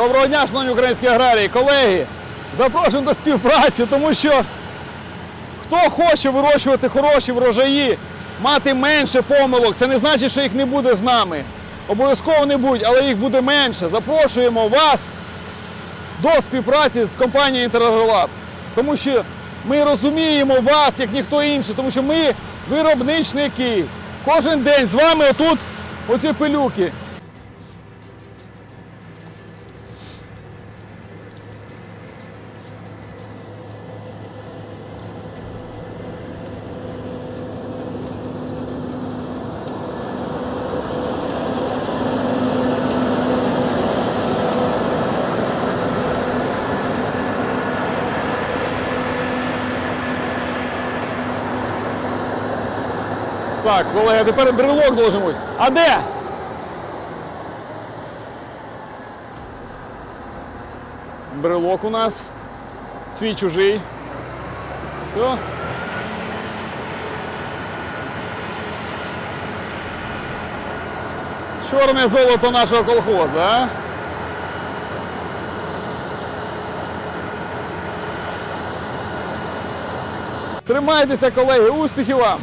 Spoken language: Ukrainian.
Доброго дня, шановні українські аграрії, колеги. Запрошуємо до співпраці, тому що хто хоче вирощувати хороші врожаї, мати менше помилок, це не значить, що їх не буде з нами. Обов'язково не будуть, але їх буде менше. Запрошуємо вас до співпраці з компанією Інтерагролаб. Тому що ми розуміємо вас, як ніхто інший, тому що ми виробничники. Кожен день з вами отут оці пилюки. Так, колеги, тепер брелок должен бути. А де? Брелок у нас. Свій чужий. Все. Чорне золото нашого колхозу, а? Тримайтеся, колеги, успіхів вам!